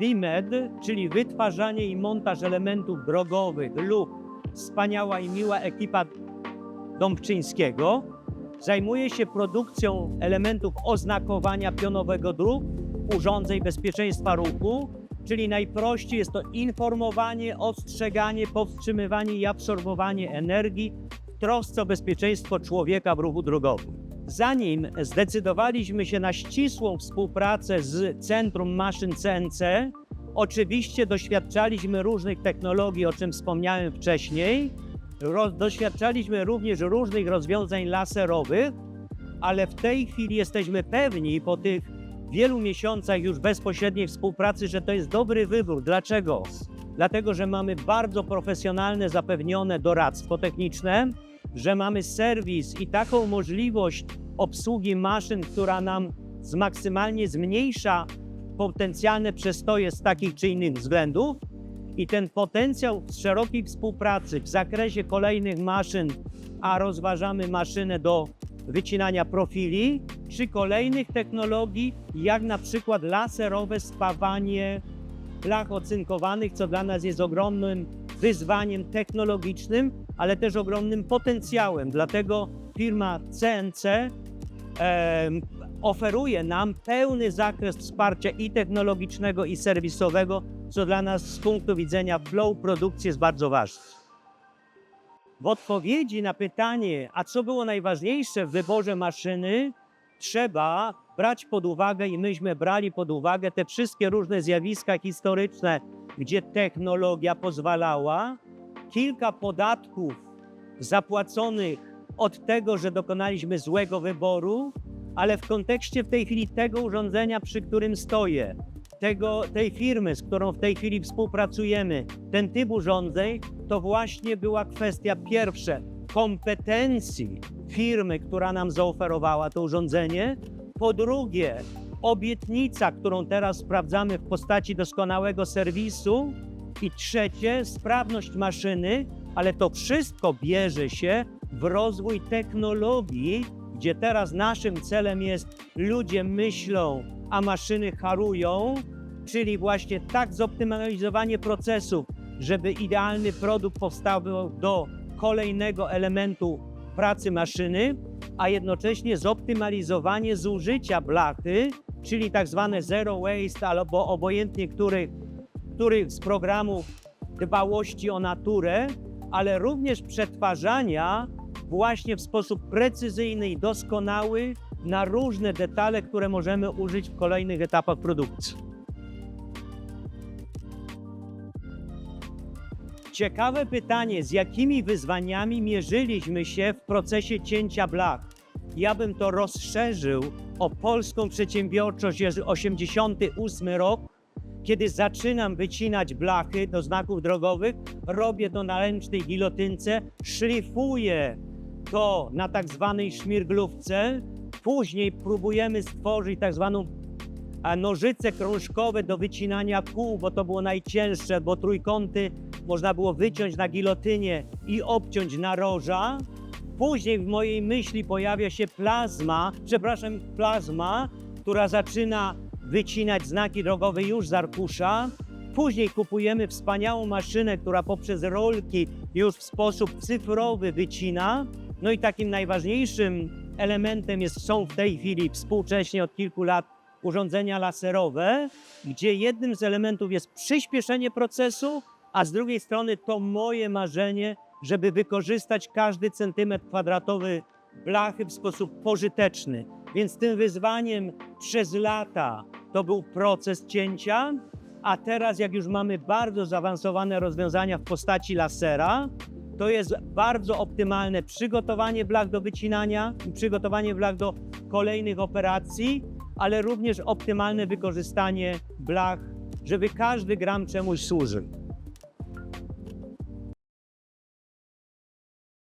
DMED, czyli wytwarzanie i montaż elementów drogowych lub wspaniała i miła ekipa Dąbczyńskiego zajmuje się produkcją elementów oznakowania pionowego dróg, urządzeń bezpieczeństwa ruchu, czyli najprościej jest to informowanie, ostrzeganie, powstrzymywanie i absorbowanie energii w trosce o bezpieczeństwo człowieka w ruchu drogowym. Zanim zdecydowaliśmy się na ścisłą współpracę z Centrum Maszyn CNC, oczywiście doświadczaliśmy różnych technologii, o czym wspomniałem wcześniej. Roz, doświadczaliśmy również różnych rozwiązań laserowych, ale w tej chwili jesteśmy pewni po tych wielu miesiącach już bezpośredniej współpracy, że to jest dobry wybór. Dlaczego? Dlatego, że mamy bardzo profesjonalne, zapewnione doradztwo techniczne, że mamy serwis i taką możliwość obsługi maszyn, która nam maksymalnie zmniejsza potencjalne przestoje z takich czy innych względów. I ten potencjał szerokiej współpracy w zakresie kolejnych maszyn, a rozważamy maszynę do wycinania profili, czy kolejnych technologii, jak na przykład laserowe spawanie blach ocynkowanych, co dla nas jest ogromnym wyzwaniem technologicznym, ale też ogromnym potencjałem. Dlatego firma CNC em, oferuje nam pełny zakres wsparcia i technologicznego, i serwisowego, co dla nas z punktu widzenia flow produkcji jest bardzo ważne. W odpowiedzi na pytanie, a co było najważniejsze w wyborze maszyny, trzeba brać pod uwagę i myśmy brali pod uwagę te wszystkie różne zjawiska historyczne, gdzie technologia pozwalała, kilka podatków zapłaconych od tego, że dokonaliśmy złego wyboru, ale w kontekście w tej chwili tego urządzenia, przy którym stoję, tego, tej firmy, z którą w tej chwili współpracujemy, ten typ urządzeń, to właśnie była kwestia pierwsze kompetencji firmy, która nam zaoferowała to urządzenie. Po drugie, obietnica, którą teraz sprawdzamy w postaci doskonałego serwisu. I trzecie, sprawność maszyny, ale to wszystko bierze się w rozwój technologii, gdzie teraz naszym celem jest ludzie myślą, a maszyny harują, czyli właśnie tak zoptymalizowanie procesów, żeby idealny produkt powstawał do kolejnego elementu pracy maszyny, a jednocześnie zoptymalizowanie zużycia blachy, czyli tak zwane zero waste, albo obojętnie których, których z programów dbałości o naturę, ale również przetwarzania właśnie w sposób precyzyjny i doskonały na różne detale, które możemy użyć w kolejnych etapach produkcji. Ciekawe pytanie, z jakimi wyzwaniami mierzyliśmy się w procesie cięcia blach? Ja bym to rozszerzył o polską przedsiębiorczość, jest 88 rok, kiedy zaczynam wycinać blachy do znaków drogowych, robię to na ręcznej gilotynce, szlifuję to na tak zwanej szmirglówce, później próbujemy stworzyć tak zwaną a nożyce krążkowe do wycinania kół, bo to było najcięższe, bo trójkąty można było wyciąć na gilotynie i obciąć na roża. Później w mojej myśli pojawia się plazma, przepraszam, plazma, która zaczyna wycinać znaki drogowe już z arkusza. Później kupujemy wspaniałą maszynę, która poprzez rolki już w sposób cyfrowy wycina. No i takim najważniejszym elementem jest, są w tej chwili współcześnie od kilku lat urządzenia laserowe, gdzie jednym z elementów jest przyspieszenie procesu, a z drugiej strony to moje marzenie, żeby wykorzystać każdy centymetr kwadratowy blachy w sposób pożyteczny. Więc tym wyzwaniem przez lata to był proces cięcia, a teraz jak już mamy bardzo zaawansowane rozwiązania w postaci lasera, to jest bardzo optymalne przygotowanie blach do wycinania, przygotowanie blach do kolejnych operacji, ale również optymalne wykorzystanie blach, żeby każdy gram czemuś służył.